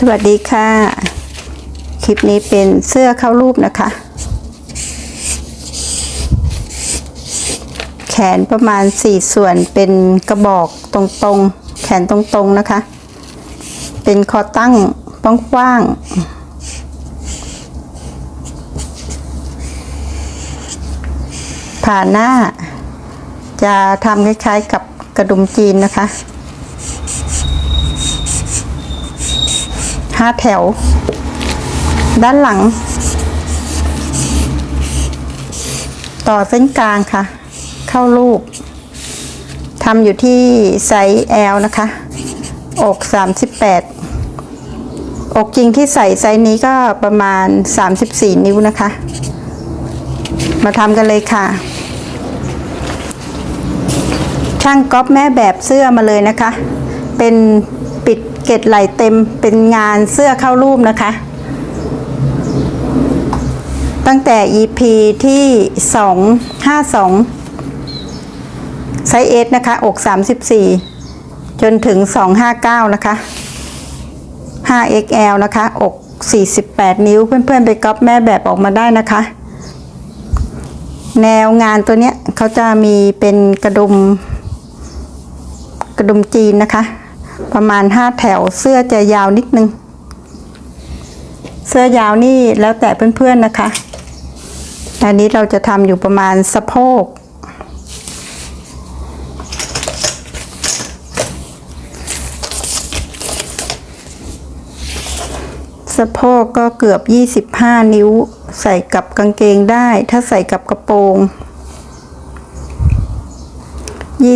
สวัสดีค่ะ คลิปนี้เป็นเสื้อเข้ารูปนะคะ แขนประมาณ 4 ส่วนเป็นกระบอกตรงๆ แขนตรงๆนะคะ เป็นคอตั้งกว้างๆผ่านหน้า จะทำคล้ายๆกับกระดุมจีนนะคะ ห้าแถว ด้านหลัง ต่อเส้นกลางค่ะ เข้ารูปทำอยู่ที่ไซส์ L นะคะ อก 38 อกจริงที่ใส่ไซส์นี้ก็ประมาณ 34 นิ้วนะคะ มาทำกันเลยค่ะ ช่างก๊อปแม่แบบเสื้อมาเลยนะคะ เป็น เกล็ดไหลเต็มเป็นงานเสื้อเข้ารูปนะคะ ตั้งแต่ EP ที่ 252 ไซส์ S นะคะ อก 34 จนถึง 259 นะคะ 5XL นะคะ อก 48 นิ้วเพื่อนๆ ไปก๊อปแม่แบบออกมาได้นะคะ แนวงานตัวเนี้ยเขาจะมีเป็นกระดุมกระดุมจีนนะคะ ประมาณ5แถวเสื้อจะยาวนิดนึง เสื้อยาวนี่แล้วแต่เพื่อนๆนะคะอันนี้เราจะทำอยู่ประมาณสะโพก สะโพกก็เกือบ 25 นิ้ว ใส่กับกางเกงได้ ถ้าใส่กับกระโปรง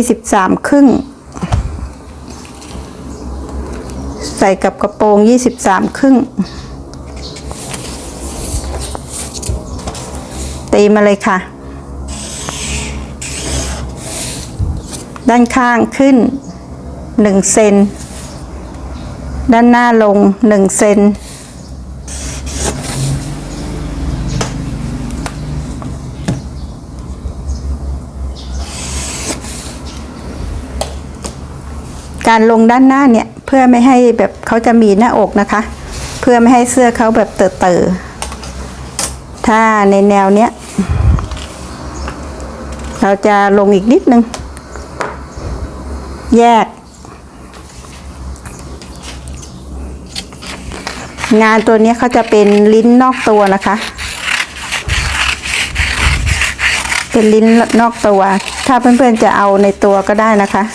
23 ครึ่ง ใส่กับกระโปรง 23 ครึ่ง ตีมาเลยค่ะ ด้านข้างขึ้น 1 เซน ด้านหน้าลง 1 เซนการลงด้านหน้าเนี่ย พื่อไม่ให้แบบเขาจะมีหน้าอกนะคะ เพื่อไม่ให้เสื้อเขาแบบเตอะเตอๆถ้าในแนวเนี้ย เราจะลงอีกนิดนึง แยก งานตัวนี้เขาจะเป็นลิ้นนอกตัวนะคะ เป็นลิ้นนอกตัว ถ้าเพื่อนๆจะเอาในตัวก็ได้นะคะ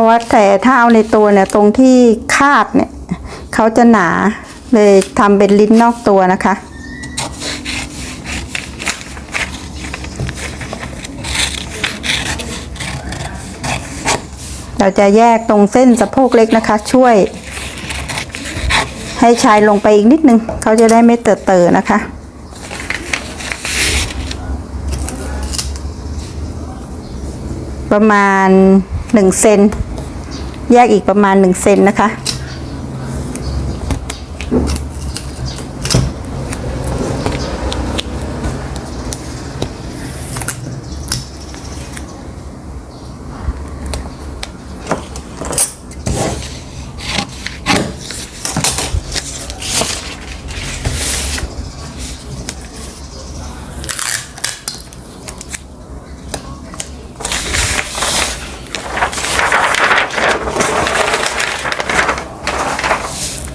ราะว่าแต่ถ้าเอาในตัวเนี่ยตรงที่คาดเนี่ยเขาจะหนาเลยทำเป็นลิ้นนอกตัวนะคะเราจะแยกตรงเส้นสะโพกเล็กนะคะ ช่วย ให้ชายลงไปอีกนิดนึง เขาจะได้ไม่เตอะเตอนะคะ ประมาณหนึ่งเซน แยกอีกประมาณหนึ่งเซนนะคะ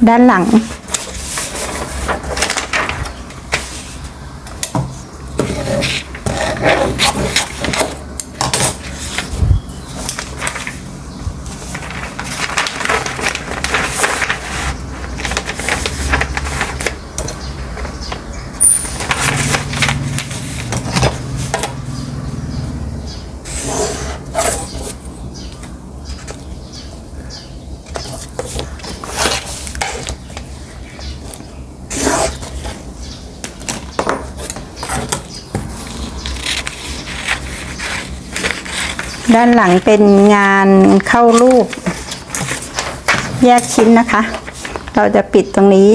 ด้านหลัง ด้านหลังเป็นงานเข้ารูป แยกชิ้นนะคะ เราจะปิดตรงนี้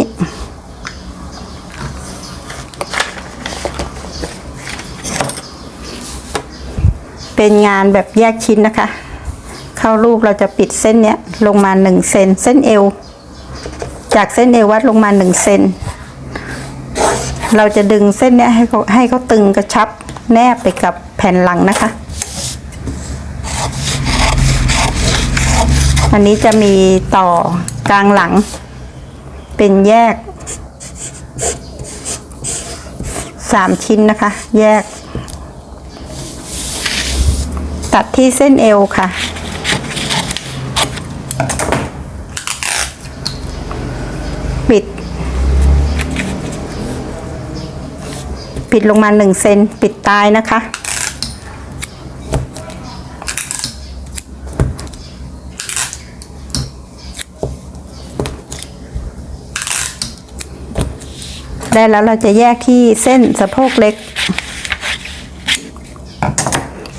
เป็นงานแบบแยกชิ้นนะคะ เข้ารูปเราจะปิดเส้นเนี้ยลงมาหนึ่งเซนเส้นเอว จากเส้นเอววัดลงมาหนึ่งเซนเราจะดึงเส้นเนี้ยให้เขาให้เขาตึงกระชับแนบไปกับแผ่นหลังนะคะ อันนี้จะมีต่อกลางหลัง เป็นแยกสามชิ้นนะคะ แยก ตัดที่เส้นเอวค่ะ ปิด ปิดลงมาหนึ่งเซนปิดตายนะคะ ได้แล้วเราจะแยกที่เส้นสะโพกเล็ก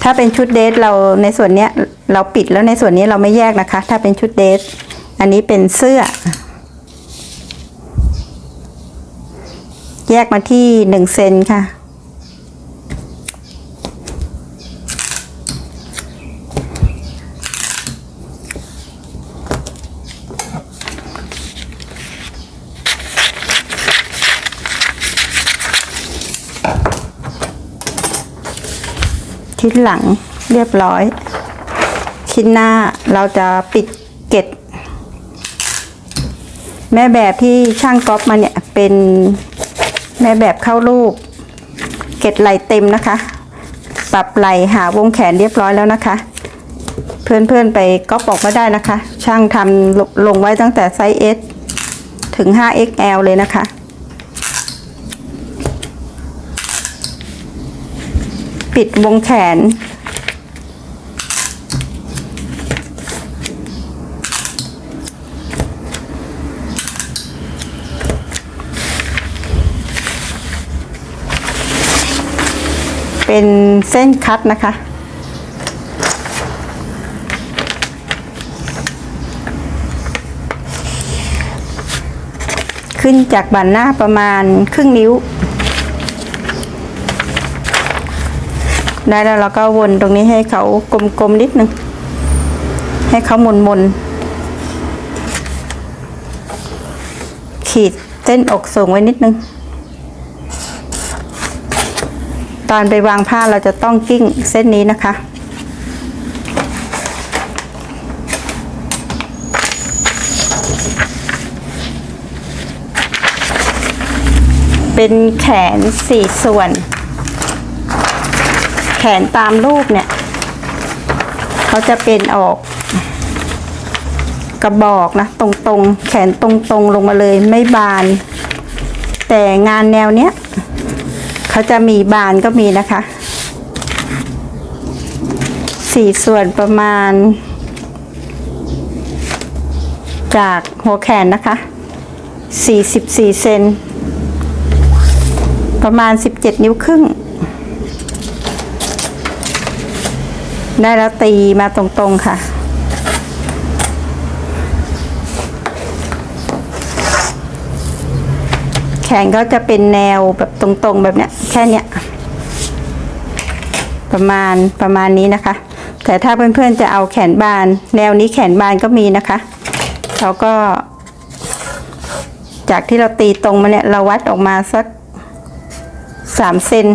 ถ้าเป็นชุดเดทเราในส่วนเนี้ยเราปิดแล้วในส่วนนี้เราไม่แยกนะคะ ถ้าเป็นชุดเดทอันนี้เป็นเสื้อ แยกมาที่หนึ่งเซนค่ะ ชิ้นหลังเรียบร้อย ชิ้นหน้าเราจะปิดเกล็ดแม่แบบที่ช่างก๊อปมาเนี่ยเป็นแม่แบบเข้ารูป เกล็ดไหลเต็มนะคะ ปรับไหลหาวงแขนเรียบร้อยแล้วนะคะ เพื่อนๆไปก๊อปออกมาได้นะคะ ช่างทำลลงไว้ตั้งแต่ไซส์ S ถึง 5XL เลยนะคะ ปิดวงแขน เป็นเส้นคัดนะคะขึ้นจากบันหน้าประมาณครึ่งนิ้ว ได้แล้วเราก็วนตรงนี้ให้เขากลมๆนิดนึง ให้เขามนมนๆขีดเส้นอกสูงไว้นิดนึง ตอนไปวางผ้าเราจะต้องกิ้งเส้นนี้นะคะเป็นแขนสี่ส่วน แขนตามรูปเนี่ย เขาจะเป็นออกกระบอกนะ ตรงๆ แขนตรงๆ ลงมาเลยไม่บาน แต่งานแนวเนี้ยเขาจะมีบานก็มีนะคะ สี่ส่วนประมาณ จากหัวแขนนะคะสี่สิบสี่เซนประมาณสิบเจ็ดนิ้วครึ่ง ได้แล้วตีมาตรงๆค่ะ แขนก็จะเป็นแนวแบบตรงๆแบบเนี้ย แค่เนี้ย ประมาณประมาณนี้นะคะ แต่ถ้าเพื่อนๆจะเอาแขนบาน แนวนี้แขนบานก็มีนะคะเราก็ จากที่เราตีตรงมาเนี่ย เราวัดออกมาสักสามเซน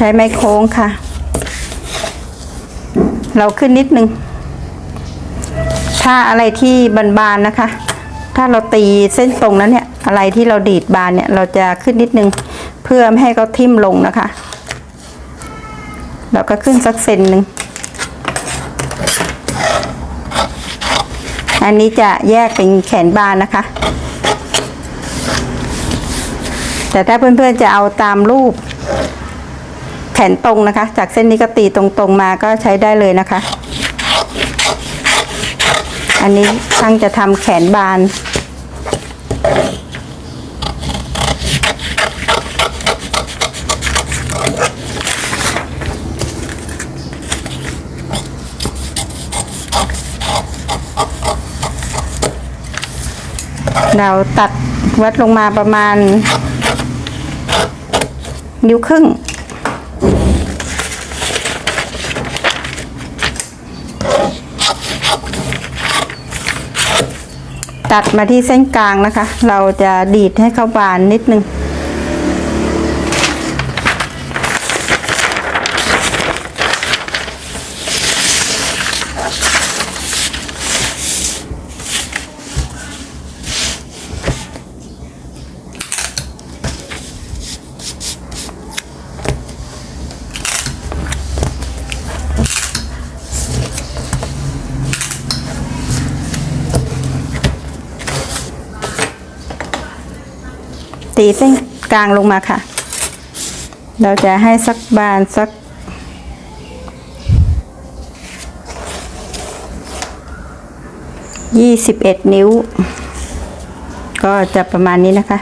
ใช้ไม้โค้งค่ะ เราขึ้นนิดนึง ถ้าอะไรที่บานๆนะคะ ถ้าเราตีเส้นตรงนั้นเนี่ย อะไรที่เราดีดบานเนี่ย เราจะขึ้นนิดนึง เพื่อไม่ให้เขาทิ่มลงนะคะ เราก็ขึ้นสักเซนหนึ่งอันนี้จะแยกเป็นแขนบานนะคะ แต่ถ้าเพื่อนๆจะเอาตามรูป ขนตรงนะคะ จากเส้นนี้ก็ตีตรงๆมาก็ใช้ได้เลยนะคะ อันนี้ช่างจะทำแขนบาน เราตัดวัดลงมาประมาณ นิ้วครึ่ง ตัดมาที่เส้นกลางนะคะ เราจะดีดให้เขาบานนิดนึง ตีเส้นกลางลงมาค่ะ เราจะให้สักบานสักยี่สิบเอ็ดนิ้ว ก็จะประมาณนี้นะคะ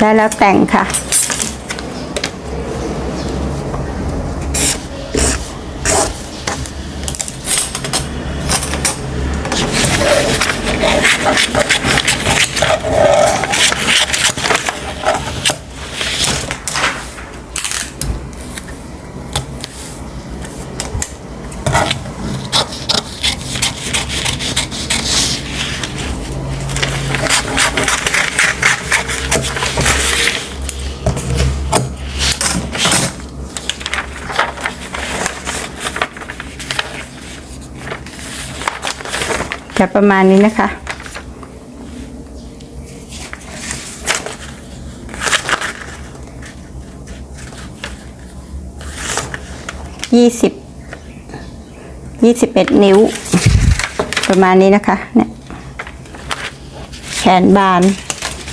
ได้แล้วแต่งค่ะ จะประมาณนี้นะคะ ยี่สิบ ยี่สิบเอ็ดนิ้ว ประมาณนี้นะคะ เนี่ย แขนบาน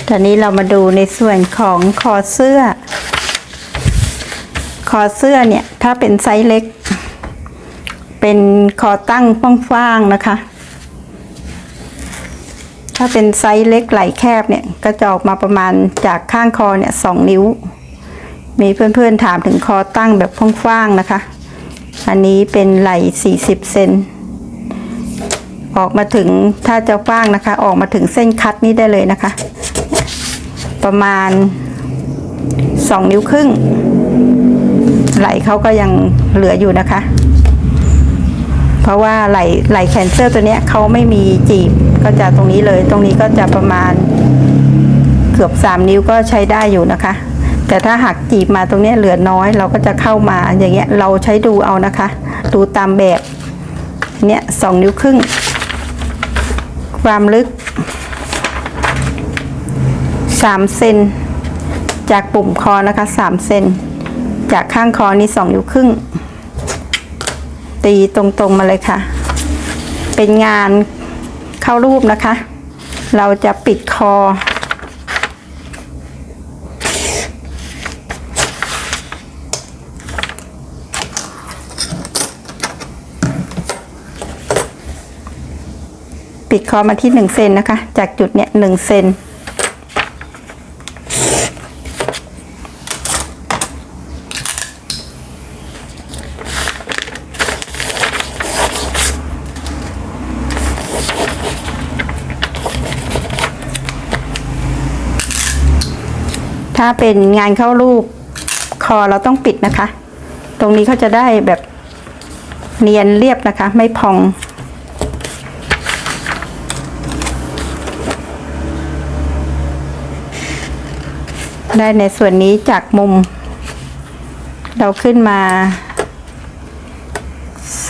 ตอนนี้เรามาดูในส่วนของคอเสื้อ คอเสื้อเนี่ย ถ้าเป็นไซส์เล็ก เป็นคอตั้งฟ้างๆนะคะ ถ้าเป็นไซส์เล็กไหลแคบเนี่ยก็จะออกมาประมาณจากข้างคอเนี่ยสองนิ้ว มีเพื่อนๆถามถึงคอตั้งแบบฟ้างๆนะคะ อันนี้เป็นไหล40เซนออกมาถึงถ้าจะกว้างนะคะ ออกมาถึงเส้นคัดนี้ได้เลยนะคะ ประมาณ2นิ้วครึ่งไหลเขาก็ยังเหลืออยู่นะคะ เพราะว่าไหลไหลแขนเสื้อตัวเนี้ยเขาไม่มีจีบก็จะตรงนี้เลย ตรงนี้ก็จะประมาณเกือบ 3 นิ้วก็ใช้ได้อยู่นะคะ แต่ถ้าหักจีบมาตรงนี้เหลือน้อย เราก็จะเข้ามาอย่างเงี้ยเราใช้ดูเอานะคะ ดูตามแบบเนี่ยสองนิ้วครึ่ง ความลึก3เซนจากปุ่มคอนะคะ3เซนจากข้างคอนี่2นิ้วครึ่ง ตีตรงๆมาเลยค่ะ เป็นงานเข้ารูปนะคะ เราจะปิดคอ ปิดคอมาที่หนึ่งเซนนะคะ จากจุดเนี้ยหนึ่งเซน ถ้าเป็นงานเข้ารูปคอเราต้องปิดนะคะ ตรงนี้เขาจะได้แบบเนียนเรียบนะคะ ไม่พอง ได้ในส่วนนี้จากมุม เราขึ้นมา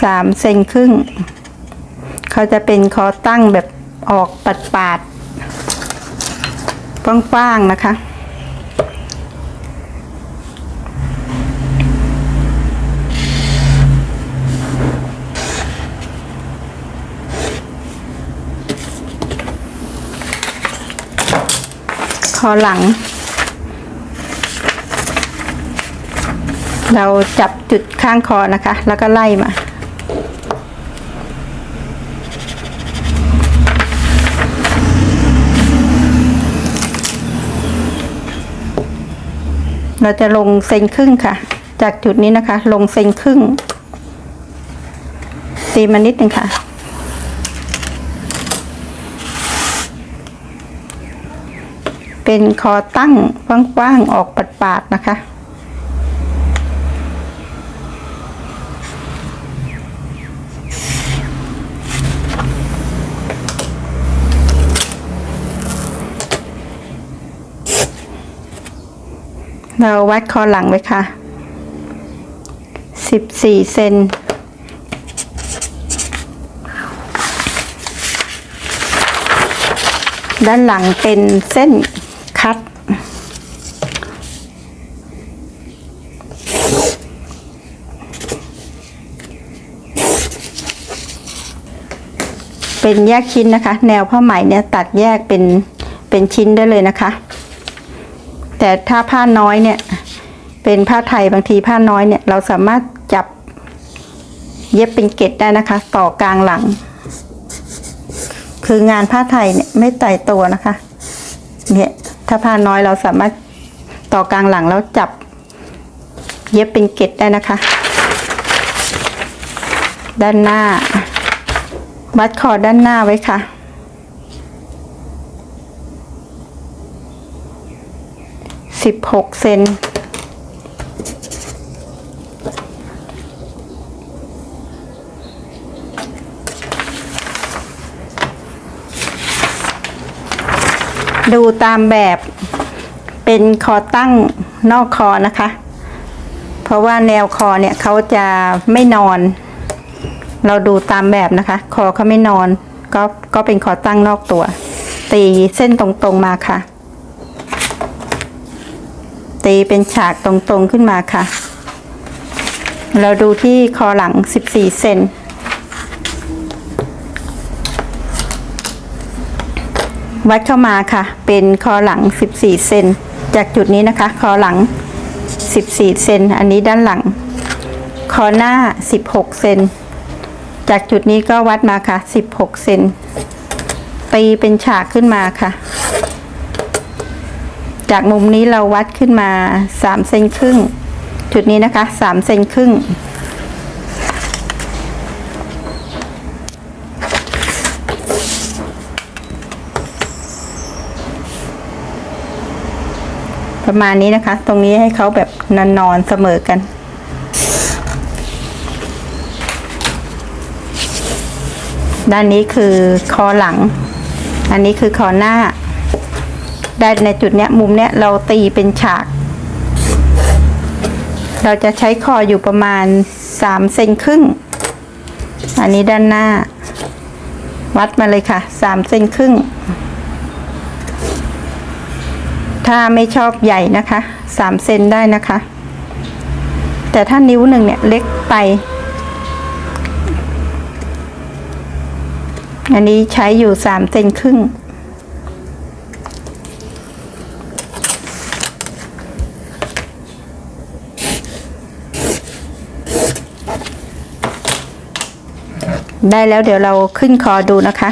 สามเซนครึ่ง เขาจะเป็นคอตั้งแบบออกปัดปาดๆกว้างๆนะคะ คอหลัง เราจับจุดข้างคอนะคะ แล้วก็ไล่มาเราจะลงเซนครึ่งค่ะ จากจุดนี้นะคะ ลงเซนครึ่งตีมานิดนึงค่ะ เป็นคอตั้งกว้างๆออกปาดๆนะคะ เราวัดคอหลังไว้ค่ะสิบสี่เซนด้านหลังเป็นเส้นัดเป็นแยกชิ้นนะคะ แนวผ้าไหมเนี่ยตัดแยกเป็นเป็นชิ้นได้เลยนะคะ แต่ถ้าผ้าน้อยเนี่ยเป็นผ้าไทยบางทีผ้าน้อยเนี่ยเราสามารถจับเย็บเป็นเกล็ดได้นะคะ ต่อกลางหลัง คืองานผ้าไทยเนี่ยไม่ไต่ตัวนะคะ ถ้าผ้าน้อยเราสามารถต่อกลางหลังแล้วจับ เย็บเป็นเกล็ดได้นะคะ ด้านหน้า วัดคอด้านหน้าไว้ค่ะสิบหกเซน ดูตามแบบเป็นคอตั้งนอกคอนะคะ เพราะว่าแนวคอเนี่ยเขาจะไม่นอน เราดูตามแบบนะคะ คอเขาไม่นอน ก็ก็เป็นคอตั้งนอกตัว ตีเส้นตรงๆมาค่ะ ตีเป็นฉากตรงๆขึ้นมาค่ะ เราดูที่คอหลัง 14 เซน วัดเข้ามาค่ะ เป็นคอหลัง 14 เซนจากจุดนี้นะคะ คอหลัง 14 เซนอันนี้ด้านหลัง คอหน้า 16 เซนจากจุดนี้ก็วัดมาค่ะ 16 เซนตีเป็นฉากขึ้นมาค่ะ จากมุมนี้เราวัดขึ้นมา 3 เซนครึ่ง จุดนี้นะคะ 3 เซนครึ่ง ประมาณนี้นะคะ ตรงนี้ให้เขาแบบนอนนอนๆเสมอกัน ด้านนี้คือคอหลัง อันนี้คือคอหน้า ได้ในจุดเนี้ยมุมเนี้ยเราตีเป็นฉาก เราจะใช้คออยู่ประมาณสามเซนครึ่ง อันนี้ด้านหน้า วัดมาเลยค่ะสามเซนครึ่ง ถ้าไม่ชอบใหญ่นะคะสามเซนได้นะคะ แต่ถ้านิ้วหนึ่งเนี่ยเล็กไป อันนี้ใช้อยู่สามเซนครึ่งได้แล้วเดี๋ยวเราขึ้นคอดูนะคะ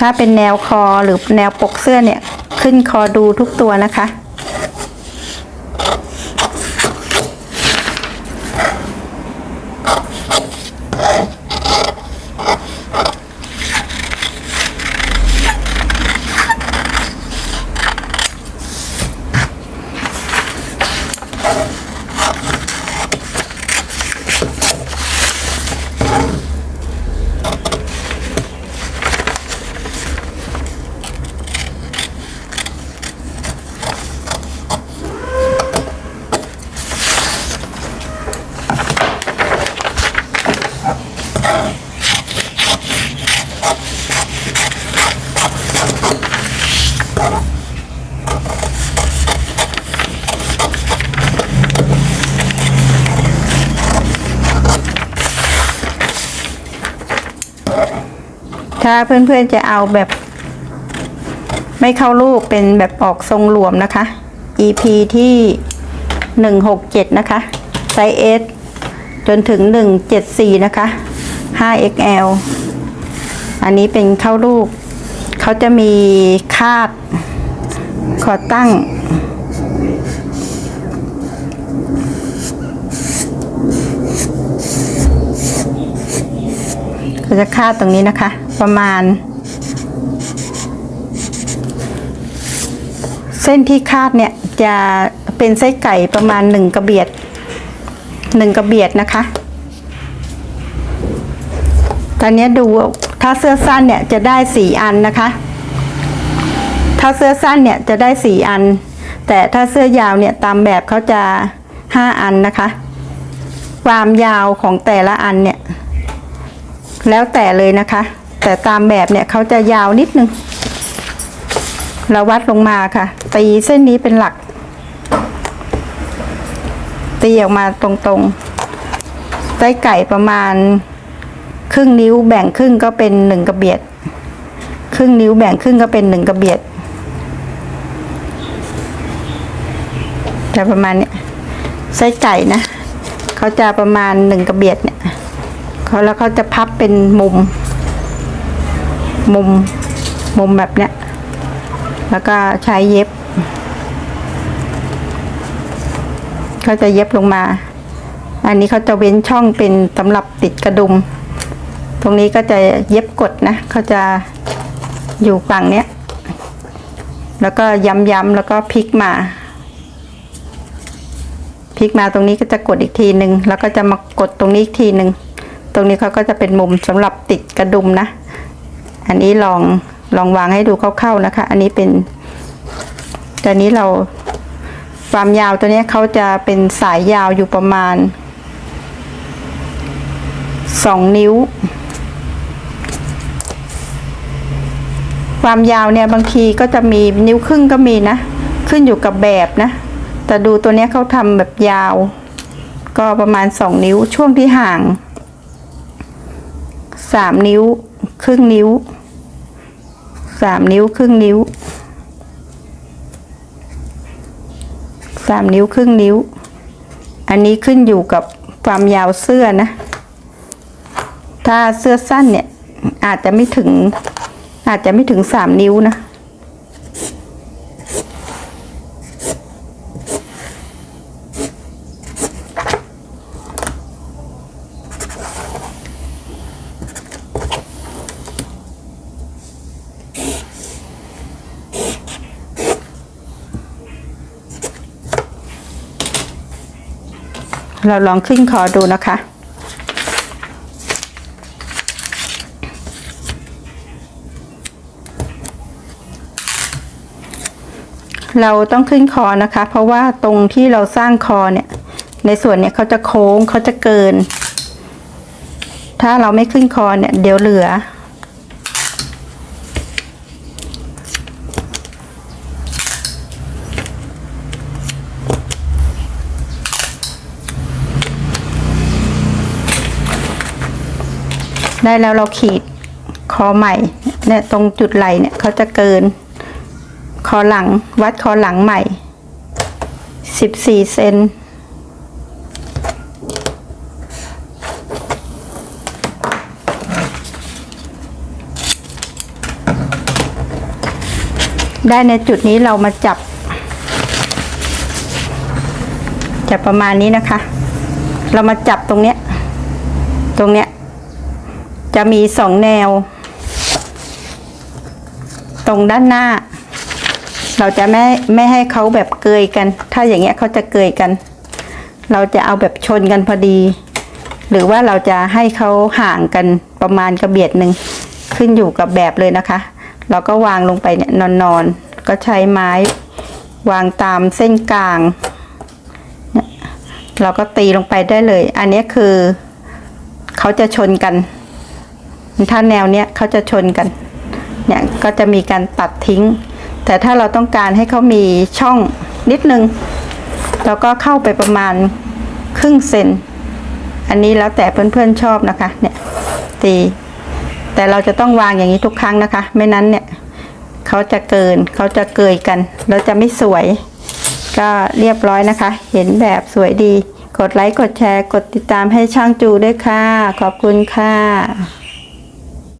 ถ้าเป็นแนวคอหรือแนวปกเสื้อเนี่ย ขึ้นคอดูทุกตัวนะคะ ถ้าเพื่อนๆจะเอาแบบ ไม่เข้ารูปเป็นแบบออกทรงหลวมนะคะ EP ที่ 167 นะคะ ไซส์ S จนถึง 174 นะคะ 5XL อันนี้เป็นเข้ารูป เขาจะมีคาดขอตั้ง ก็จะคาดตรงนี้นะคะ ประมาณ เส้นที่คาดเนี่ยจะเป็นไส้ไก่ประมาณหนึ่งกระเบียดหนึ่งกระเบียดนะคะ ตอนนี้ดูถ้าเสื้อสั้นเนี่ยจะได้สี่อันนะคะ ถ้าเสื้อสั้นเนี่ยจะได้สี่อัน แต่ถ้าเสื้อยาวเนี่ยตามแบบเขาจะห้าอันนะคะ ความยาวของแต่ละอันเนี่ย แล้วแต่เลยนะคะ แต่ตามแบบเนี่ยเขาจะยาวนิดนึง เราวัดลงมาค่ะ ตีเส้นนี้เป็นหลัก ตีออกมาตรงๆไส้ไก่ประมาณ ครึ่งนิ้วแบ่งครึ่งก็เป็นหนึ่งกระเบียด ครึ่งนิ้วแบ่งครึ่งก็เป็นหนึ่งกระเบียดจะประมาณเนี้ยไส้ไก่นะเขาจะประมาณหนึ่งกระเบียดเนี่ยเขาแล้วเขาจะพับเป็นมุม มุมมุมแบบเนี้ย แล้วก็ใช้เย็บเขาจะเย็บลงมา อันนี้เขาจะเว้นช่องเป็นสำหรับติดกระดุม ตรงนี้ก็จะเย็บกดนะเขาจะอยู่ฝั่งเนี้ย แล้วก็ย้ำๆแล้วก็พลิกมาพลิกมาตรงนี้ก็จะกดอีกทีหนึ่งแล้วก็จะมากดตรงนี้อีกทีหนึ่งตรงนี้เขาก็จะเป็นมุมสำหรับติดกระดุมนะ อันนี้ลองลองวางให้ดูคร่าวๆนะคะ อันนี้เป็นแต่นี้เราความยาวตัวนี้เขาจะเป็นสายยาวอยู่ประมาณสองนิ้ว ความยาวเนี่ยบางทีก็จะมีนิ้วครึ่งก็มีนะ ขึ้นอยู่กับแบบนะ แต่ดูตัวนี้เขาทำแบบยาว ก็ประมาณสองนิ้วช่วงที่ห่างสามนิ้ว ครึ่งนิ้ว สามนิ้วครึ่งนิ้วสามนิ้วครึ่งนิ้ว อันนี้ขึ้นอยู่กับความยาวเสื้อนะ ถ้าเสื้อสั้นเนี่ยอาจจะไม่ถึงอาจจะไม่ถึงสามนิ้วนะ เราลองขึ้นคอดูนะคะ เราต้องขึ้นคอนะคะ เพราะว่าตรงที่เราสร้างคอเนี่ย ในส่วนเนี่ยเขาจะโค้งเขาจะเกิน ถ้าเราไม่ขึ้นคอเนี่ย เดี๋ยวเหลือ ได้แล้วเราขีดคอใหม่เนี่ยตรงจุดไหลเนี่ยเขาจะเกิน คอหลังวัดคอหลังใหม่สิบสี่เซนได้ในจุดนี้เรามาจับ จับประมาณนี้นะคะ เรามาจับตรงเนี้ย ตรงเนี้ย จะมีสองแนว ตรงด้านหน้า เราจะไม่ไม่ให้เขาแบบเกยกัน ถ้าอย่างเงี้ยเขาจะเกยกัน เราจะเอาแบบชนกันพอดี หรือว่าเราจะให้เขาห่างกันประมาณกระเบียดหนึ่งขึ้นอยู่กับแบบเลยนะคะ เราก็วางลงไปเนี่ยนอนๆก็ใช้ไม้ วางตามเส้นกลางเนี่ยเราก็ตีลงไปได้เลย อันนี้คือ เขาจะชนกัน ถ้าแนวเนี้ยเขาจะชนกัน เนี่ยก็จะมีการตัดทิ้ง แต่ถ้าเราต้องการให้เขามีช่องนิดนึง เราก็เข้าไปประมาณครึ่งเซน อันนี้แล้วแต่เพื่อนๆชอบนะคะ เนี่ยตีแต่เราจะต้องวางอย่างนี้ทุกครั้งนะคะ ไม่นั้นเนี่ยเขาจะเกินเขาจะเกยกันแล้วจะไม่สวย ก็เรียบร้อยนะคะ เห็นแบบสวยดี กดไลค์กดแชร์ กดติดตามให้ช่างจูด้วยค่ะ ขอบคุณค่ะ